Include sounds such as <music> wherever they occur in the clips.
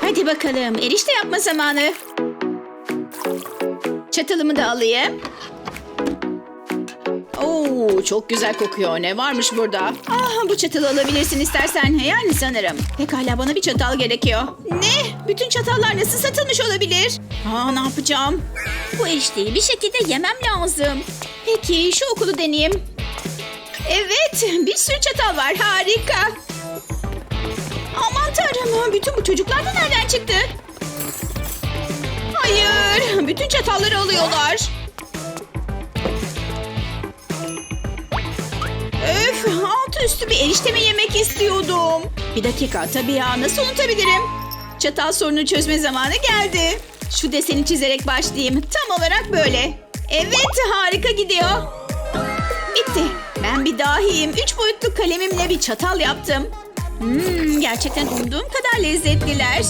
Hadi bakalım erişte yapma zamanı. Çatalımı da alayım. Oo, çok güzel kokuyor. Ne varmış burada? Ah, bu çatalı alabilirsin istersen. Yani sanırım. Pekala bana bir çatal gerekiyor. Ne? Bütün çatallar nasıl satılmış olabilir? Aa, ne yapacağım? Bu erişteyi bir şekilde yemem lazım. Peki şu okulu deneyeyim. Evet, bir sürü çatal var. Harika. Tanrım, bütün bu çocuklar da nereden çıktı? Hayır, bütün çatalları alıyorlar. Öf, altı üstü bir eriştemi yemek istiyordum. Bir dakika, tabii ya, nasıl unutabilirim? Çatal sorunu çözme zamanı geldi. Şu deseni çizerek başlayayım. Tam olarak böyle. Evet, harika gidiyor. Bitti. Ben bir dahiyim. Üç boyutlu kalemimle bir çatal yaptım. Hmm, gerçekten umduğum kadar lezzetliler.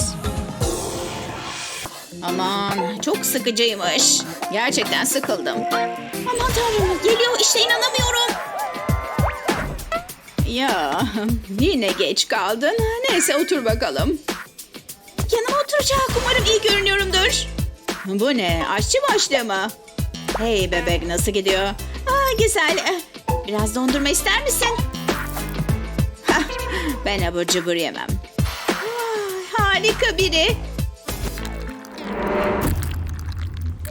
Aman çok sıkıcıymış. Gerçekten sıkıldım. Aman tanrım geliyor işte inanamıyorum. Ya yine geç kaldın. Neyse otur bakalım. Yanıma oturacak. Umarım iyi görünüyorumdur. Bu ne? Aşçı başlığı mı? Hey bebek nasıl gidiyor? Aa güzel. Biraz dondurma ister misin? Ben abur cubur yemem. Harika biri.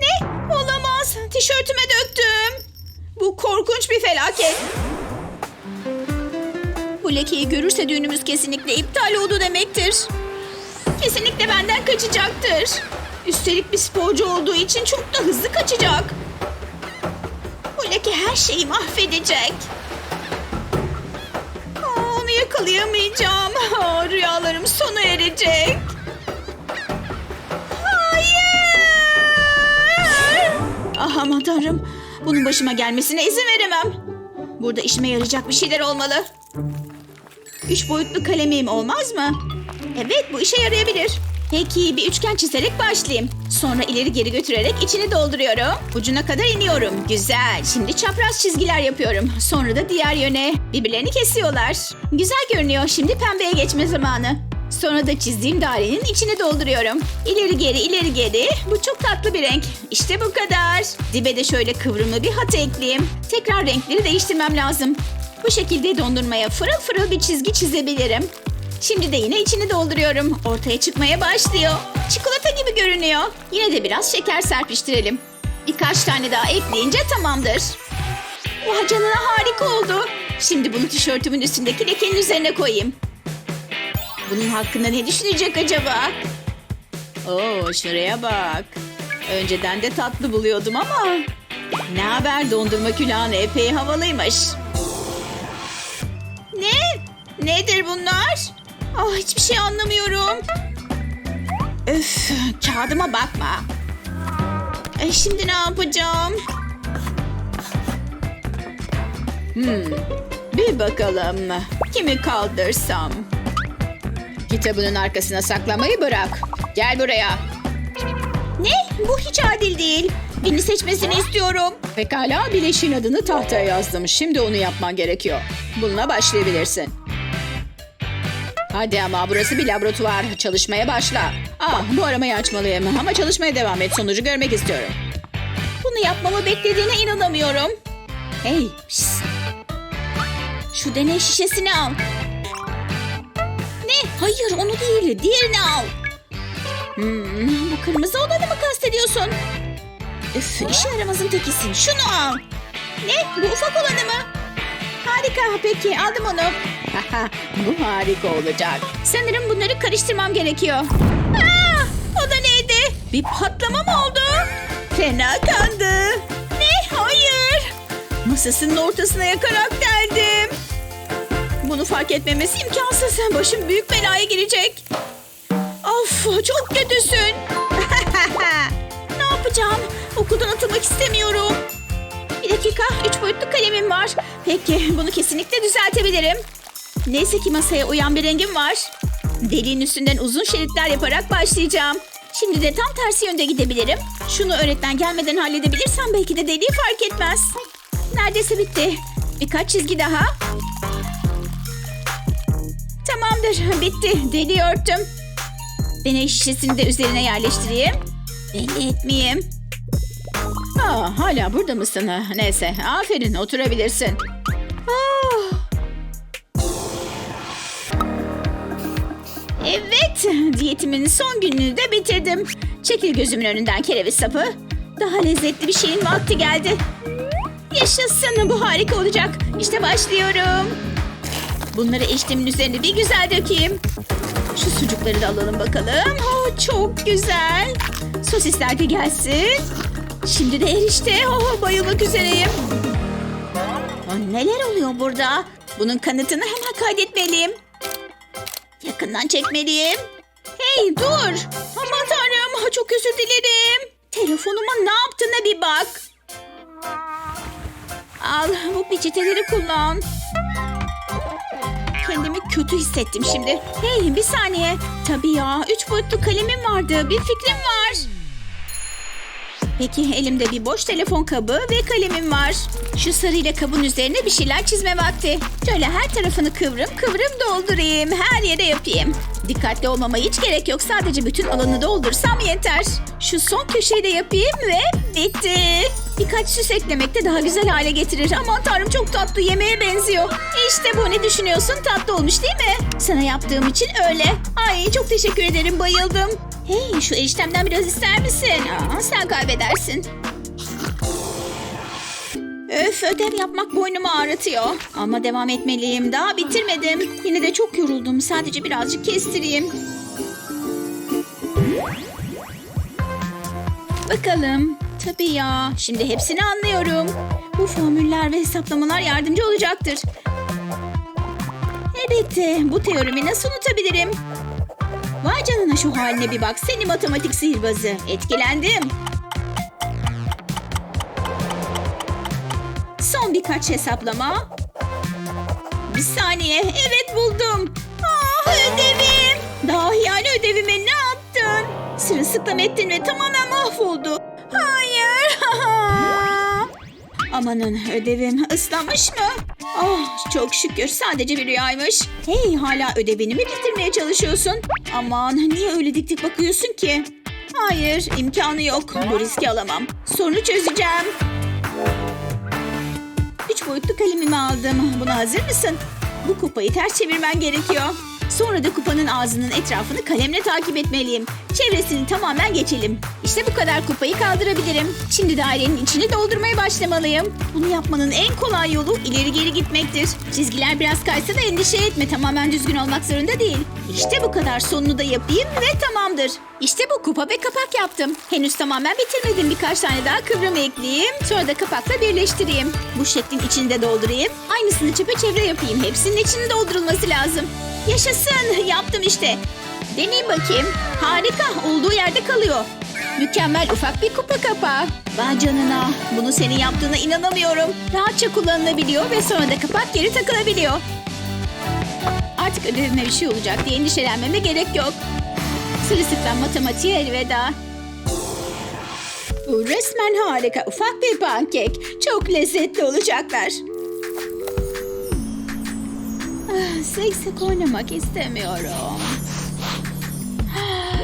Ne? Olamaz. Tişörtüme döktüm. Bu korkunç bir felaket. Bu lekeyi görürse düğünümüz kesinlikle iptal oldu demektir. Kesinlikle benden kaçacaktır. Üstelik bir sporcu olduğu için çok da hızlı kaçacak. Bu leke her şeyi mahvedecek. Yakalayamayacağım. <laughs> Aa, rüyalarım sona erecek. Hayır! Ah aman. Bunun başıma gelmesine izin veremem. Burada işime yarayacak bir şeyler olmalı. Üç boyutlu kalemim olmaz mı? Evet bu işe yarayabilir. Peki bir üçgen çizerek başlayayım. Sonra ileri geri götürerek içini dolduruyorum. Ucuna kadar iniyorum. Güzel. Şimdi çapraz çizgiler yapıyorum. Sonra da diğer yöne. Birbirlerini kesiyorlar. Güzel görünüyor. Şimdi pembeye geçme zamanı. Sonra da çizdiğim dairenin içini dolduruyorum. İleri geri ileri geri. Bu çok tatlı bir renk. İşte bu kadar. Dibe de şöyle kıvrımlı bir hat ekleyeyim. Tekrar renkleri değiştirmem lazım. Bu şekilde dondurmaya fırıl fırıl bir çizgi çizebilirim. Şimdi de yine içini dolduruyorum. Ortaya çıkmaya başlıyor. Çikolata gibi görünüyor. Yine de biraz şeker serpiştirelim. Birkaç tane daha ekleyince tamamdır. Vay canına harika oldu. Şimdi bunu tişörtümün üstündeki lekenin üzerine koyayım. Bunun hakkında ne düşünecek acaba? Oo şuraya bak. Önceden de tatlı buluyordum ama... Ne haber dondurma külahı epey havalıymış. Ne? Nedir bunlar? Ah hiçbir şey anlamıyorum. Öf kağıdıma bakma. E, şimdi ne yapacağım? Hmm, bir bakalım. Kimi kaldırsam? Kitabının arkasına saklamayı bırak. Gel buraya. Ne? Bu hiç adil değil. Beni seçmesini istiyorum. Pekala bileşiğin adını tahtaya yazdım. Şimdi onu yapman gerekiyor. Bununla başlayabilirsin. Hadi ama burası bir laboratuvar. Çalışmaya başla. Ah bu aramayı açmalıyım ama çalışmaya devam et. Sonucu görmek istiyorum. Bunu yapmamı beklediğine inanamıyorum. Hey pis. Şu deney şişesini al. Ne? Hayır onu değil. Diğerini al. Hmm, bu kırmızı olanı mı kastediyorsun? Üf, işe yaramazın tekisin. Şunu al. Ne? Bu ufak olanı mı? Harika. Peki aldım onu. Bu harika olacak. Sanırım bunları karıştırmam gerekiyor. Aa, o da neydi? Bir patlama mı oldu? Fena kandı. Ne? Hayır. Masasının ortasına yakarak deldim. Bunu fark etmemesi imkansız. Başım büyük belaya girecek. Of çok kötüsün. <laughs> ne yapacağım? Okuldan atılmak istemiyorum. Bir dakika, üç boyutlu kalemim var. Peki, bunu kesinlikle düzeltebilirim. Neyse ki masaya uyan bir rengim var. Deliğin üstünden uzun şeritler yaparak başlayacağım. Şimdi de tam tersi yönde gidebilirim. Şunu öğretmen gelmeden halledebilirsem belki de deliği fark etmez. Neredeyse bitti. Birkaç çizgi daha. Tamamdır, bitti. Deliği örttüm. Deney şişesini de üzerine yerleştireyim. Belli etmeyeyim. Aa, hala burada mısın? Neyse, aferin oturabilirsin. Ah. Evet, <laughs> diyetimin son gününü de bitirdim. Çekil gözümün önünden kereviz sapı. Daha lezzetli bir şeyin vakti geldi. Yaşasın, bu harika olacak. İşte başlıyorum. Bunları eşlemin üzerine bir güzel dökeyim. Şu sucukları da alalım bakalım. Oh, çok güzel. Sosisler de gelsin. Şimdi de erişte. Oh, bayılmak üzereyim. Aa, neler oluyor burada? Bunun kanıtını hemen kaydetmeliyim. Yakından çekmeliyim. Hey dur. Aman tanrım <laughs> çok özür dilerim. Telefonuma ne yaptığına bir bak. Al bu peçeteleri kullan. Kendimi kötü hissettim şimdi. Hey bir saniye. Tabii ya üç boyutlu kalemim vardı. Bir fikrim var. Peki elimde bir boş telefon kabı ve kalemim var. Şu sarıyla kabın üzerine bir şeyler çizme vakti. Şöyle her tarafını kıvrım kıvrım doldurayım. Her yere yapayım. Dikkatli olmama hiç gerek yok. Sadece bütün alanı doldursam yeter. Şu son köşeyi de yapayım ve bitti. Birkaç süs eklemek de daha güzel hale getirir. Aman tanrım çok tatlı yemeğe benziyor. İşte bu ne düşünüyorsun? Tatlı olmuş değil mi? Sana yaptığım için öyle. Ay çok teşekkür ederim bayıldım. Hey şu eriştemden biraz ister misin? Aa, sen kaybedersin. Öf ödev yapmak boynumu ağrıtıyor. Ama devam etmeliyim. Daha bitirmedim. Yine de çok yoruldum. Sadece birazcık kestireyim. Bakalım. Tabii ya. Şimdi hepsini anlıyorum. Bu formüller ve hesaplamalar yardımcı olacaktır. Elbette. Bu teorimi nasıl unutabilirim? Vay canına şu haline bir bak. Seni matematik sihirbazı. Etkilendim. Son birkaç hesaplama. Bir saniye. Evet buldum. Ah ödevim. Dahi yani ödevime ne yaptın? Sırılsıklam ettin ve tamamen mahvoldu. Hayır. <laughs> Amanın ödevim ıslanmış mı? Ah çok şükür sadece bir rüyaymış. Hey hala ödevini mi bitirmeye çalışıyorsun? Aman niye öyle dik dik bakıyorsun ki? Hayır imkanı yok. Bu riski alamam. Sorunu çözeceğim. Boyutlu kalemimi aldım. Buna hazır mısın? Bu kupayı ters çevirmen gerekiyor. Sonra da kupanın ağzının etrafını kalemle takip etmeliyim. Çevresini tamamen geçelim. İşte bu kadar kupayı kaldırabilirim. Şimdi dairenin içini doldurmaya başlamalıyım. Bunu yapmanın en kolay yolu ileri geri gitmektir. Çizgiler biraz kaysa da endişe etme. Tamamen düzgün olmak zorunda değil. İşte bu kadar sonunu da yapayım ve tamamdır. İşte bu kupa ve kapak yaptım. Henüz tamamen bitirmedim. Birkaç tane daha kıvrım ekleyeyim. Sonra da kapakla birleştireyim. Bu şeklin içini de doldurayım. Aynısını çepeçevre yapayım. Hepsinin içini doldurulması lazım. Yaşasın. Yaptım işte. Deneyim bakayım. Harika. Olduğu yerde kalıyor. Mükemmel ufak bir kupa kapağı. Vay canına. Bunu senin yaptığına inanamıyorum. Rahatça kullanılabiliyor ve sonra da kapak geri takılabiliyor. Artık ödevime bir şey olacak diye endişelenmeme gerek yok. Sırılsıklam matematiğe elveda. Bu resmen harika ufak bir pankek. Çok lezzetli olacaklar. Ah, Seksek oynamak istemiyorum. Ah.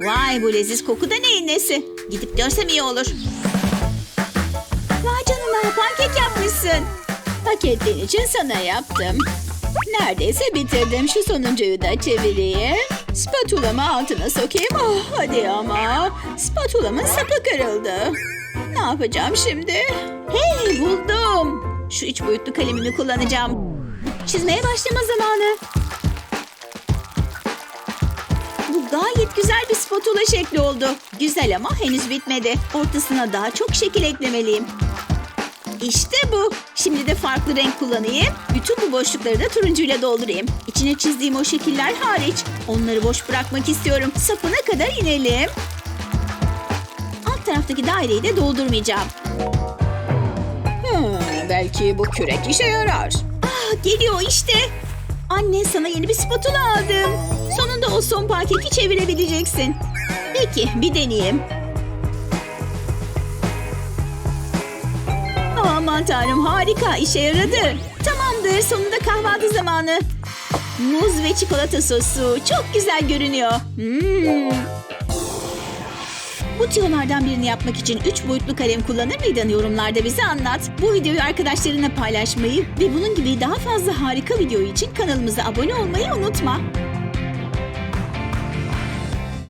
Vay bu leziz koku da neyin nesi? Gidip görsem iyi olur. Vay canına pankek yapmışsın. Hak için sana yaptım. Neredeyse bitirdim. Şu sonuncuyu da çevireyim. Spatulamı altına sokayım. Oh, hadi ama. Spatulamın sapı kırıldı. Ne yapacağım şimdi? Hey buldum. Şu üç boyutlu kalemimi kullanacağım. Çizmeye başlama zamanı. Bu gayet güzel bir spatula şekli oldu. Güzel ama henüz bitmedi. Ortasına daha çok şekil eklemeliyim. İşte bu. Şimdi de farklı renk kullanayım. Bütün bu boşlukları da turuncuyla doldurayım. İçine çizdiğim o şekiller hariç. Onları boş bırakmak istiyorum. Sapına kadar inelim. Alt taraftaki daireyi de doldurmayacağım. Hmm, belki bu kürek işe yarar. Ah, geliyor işte. Anne sana yeni bir spatula aldım. Sonunda o son pankeki çevirebileceksin. Peki bir deneyeyim. Aman tanrım harika işe yaradı. Tamamdır sonunda kahvaltı zamanı. Muz ve çikolata sosu çok güzel görünüyor. Hmm. Bu tüyolardan birini yapmak için 3 boyutlu kalem kullanır mıydın yorumlarda bize anlat. Bu videoyu arkadaşlarına paylaşmayı ve bunun gibi daha fazla harika video için kanalımıza abone olmayı unutma.